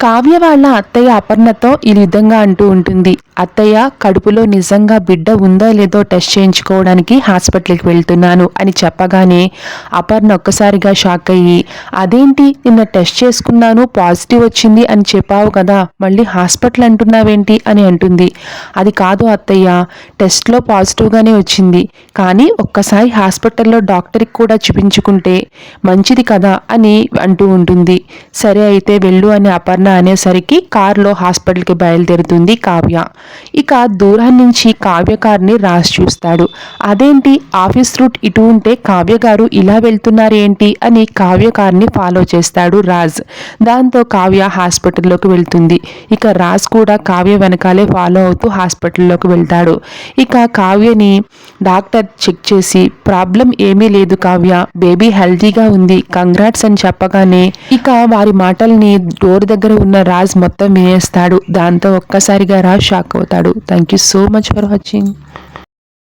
కావ్య వాళ్ళ అత్తయ్య అపర్ణతో ఈ విధంగా అంటూ ఉంటుంది. అత్తయ్య కడుపులో నిజంగా బిడ్డ ఉందో లేదో టెస్ట్ చేయించుకోవడానికి హాస్పిటల్కి వెళ్తున్నాను అని చెప్పగానే అపర్ణ ఒక్కసారిగా షాక్ అయ్యి అదేంటి? నిన్న టెస్ట్ చేసుకున్నాను పాజిటివ్ వచ్చింది అని చెప్పావు కదా మళ్ళీ హాస్పిటల్ అంటున్నావేంటి? అని అంటుంది. అది కాదు అత్తయ్య టెస్ట్లో పాజిటివ్గానే వచ్చింది. కానీ ఒక్కసారి హాస్పిటల్లో డాక్టర్కి కూడా చూపించుకుంటే మంచిది కదా అని అంటూ ఉంటుంది. సరే అయితే వెళ్ళు అని అపర్ణ అనేసరికి కారులో హాస్పిటల్కి బయలుదేరుతుంది కావ్య. ఇక దూరం నుంచి కావ్య కార్ని రాసి చూస్తాడు. అదేంటి? ఆఫీస్ రూట్ ఇటు ఉంటే కావ్య గారు ఇలా వెళ్తున్నారు ఏంటి అని కావ్య కార్ని ఫాలో చేస్తాడు రాజ్. దాంతో కావ్య హాస్పిటల్లోకి వెళ్తుంది. ఇక రాజ్ కూడా కావ్య వెనకాలే ఫాలో అవుతూ హాస్పిటల్లోకి వెళ్తాడు. ఇక కావ్యని డాక్టర్ చెక్ చేసి ప్రాబ్లం ఏమీ లేదు కావ్య. బేబీ హెల్తీగా ఉంది. కంగ్రాట్స్ అని చెప్పగానే. ఇక వారి మాటల్ని డోర్ దగ్గర ఉన్న రాజ్ మొత్తం వినేస్తాడు. దాంతో ఒక్కసారిగా రాజ్ షాక్ అవుతాడు. Thank you so much for watching